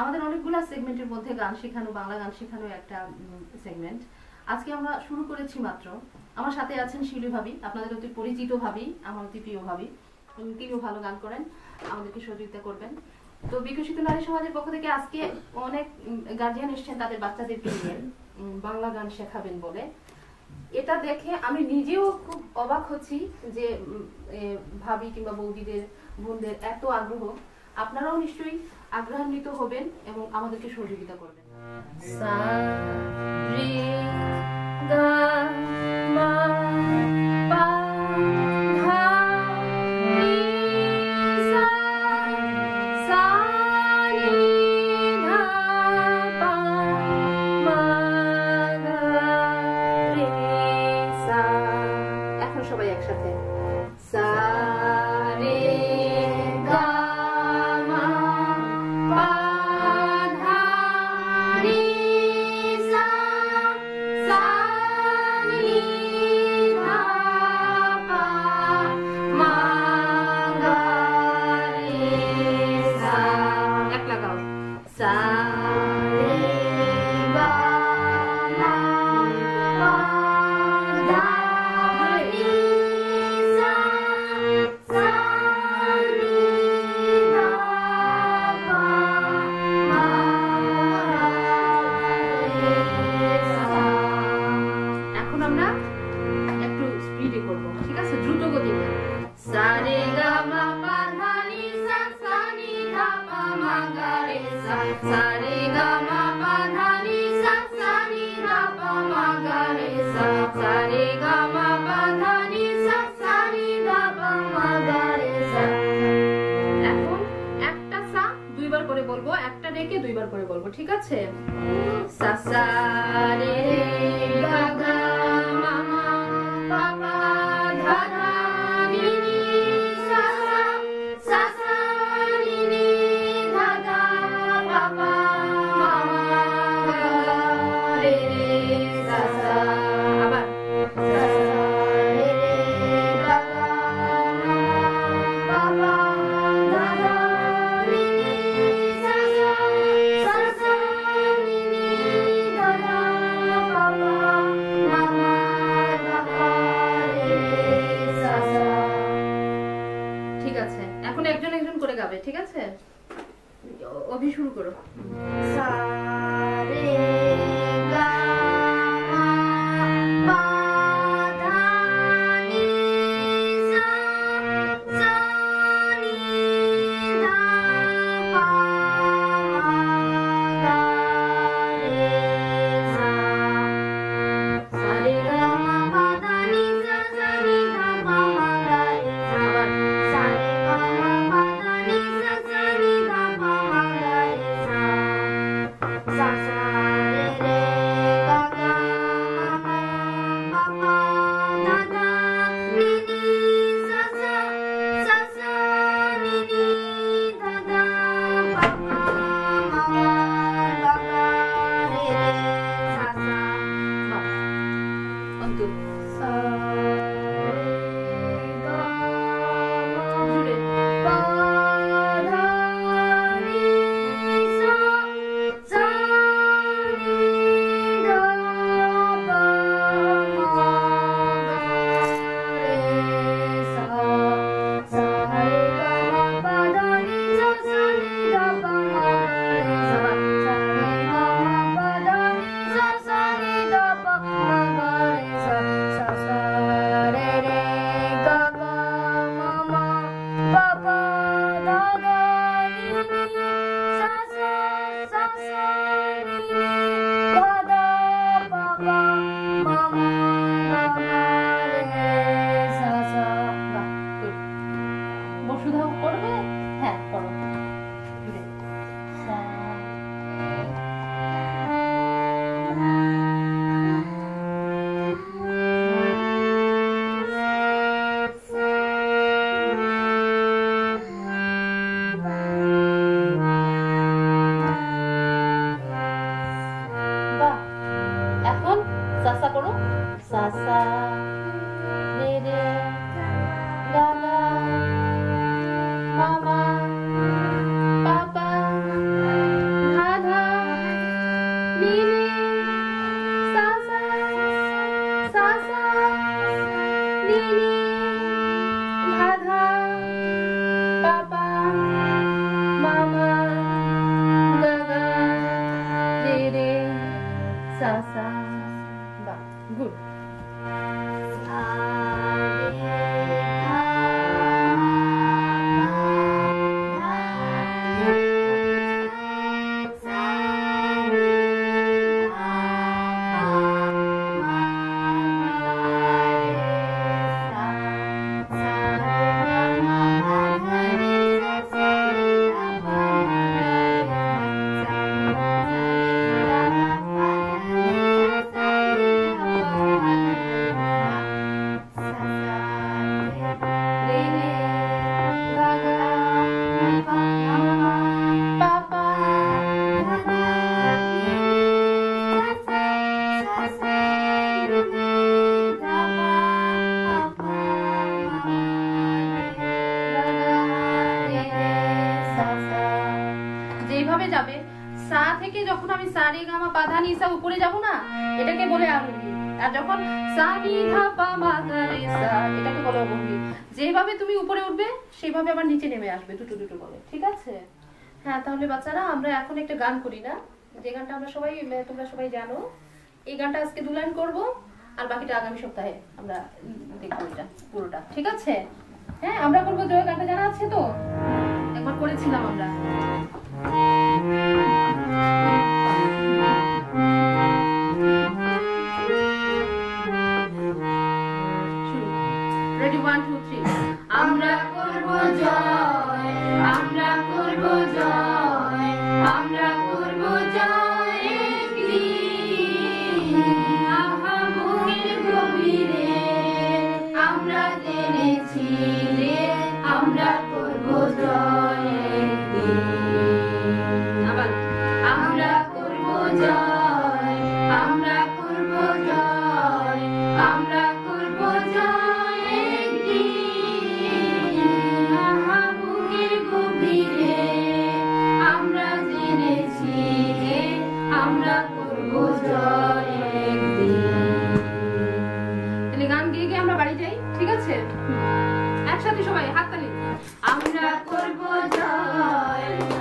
আমাদের অনেকগুলো সেগমেন্টের মধ্যে গান শেখানো, বাংলা গান শেখানো একটা সেগমেন্ট আজকে আমরা শুরু করেছি মাত্র। আমার সাথে আছেন ভাবি, আপনাদের অতি পরিচিত ভাবি, আমার অতি প্রিয় ভাবি। তিনিও ভালো গান করেন। আমাদেরকে সহযোগিতা করবেন। তো বিকশিত নারী সমাজের পক্ষ থেকে আজকে অনেক গার্জিয়ান এসছেন তাদের বাচ্চাদেরকে নিয়ে বাংলা গান শেখাবেন বলে। এটা দেখে আমি নিজেও খুব অবাক হচ্ছি যে ভাবি কিংবা বৌদিদের, বোনদের এত আগ্রহ। আপনারাও নিশ্চয়ই আগ্রহান্বিত হবেন এবং আমাদেরকে সহযোগিতা করবেন। ঠিক আছে? দ্রুত গতিতে। সা রে গা মা পা ধা নি সা। সা নি ধা পা মা গা রে সা। সা রে গা মা পা ধা নি সা। সা নি ধা পা মা গা রে সা সা রে গা মা পা ধা নি সা সা নি ধা পা মা গা রে সা এখন একটা সা দুইবার করে বলব। একটা রেখে দুইবার করে বলব ঠিক আছে? সা সা রে গা অভি শুরু করো। সা আমি সা রে গা মা পা ধা নি সা উপরে যাব না? এটাকে বলে আরোহী আর যখন সা নি ধা পা মা গা রে সা এটাকে বলে অবরোহী যেভাবে তুমি উপরে উঠবে, সেভাবে আবার নিচে নেমে আসবে। দুটো দুটো করে। ঠিক আছে? হ্যাঁ তাহলে বাচ্চারা, আমরা এখন একটা গান করি না? যে গানটা আমরা সবাই তোমরা সবাই জানো। এই গানটা আজকে দু লাইন করব, আর বাকিটা আগামী সপ্তাহে আমরা দেখব এটা পুরোটা। ঠিক আছে? হ্যাঁ আমরা করব জয়। গানটা জানা আছে তো? একবার করেছিলাম আমরা। আমরা করব জয় আমরা করব জয় আমরা করব জয়। আহা গভীরে আমরা জেনেছি আছে একসাথে সবাই হাততালি। আমরা করব জয়।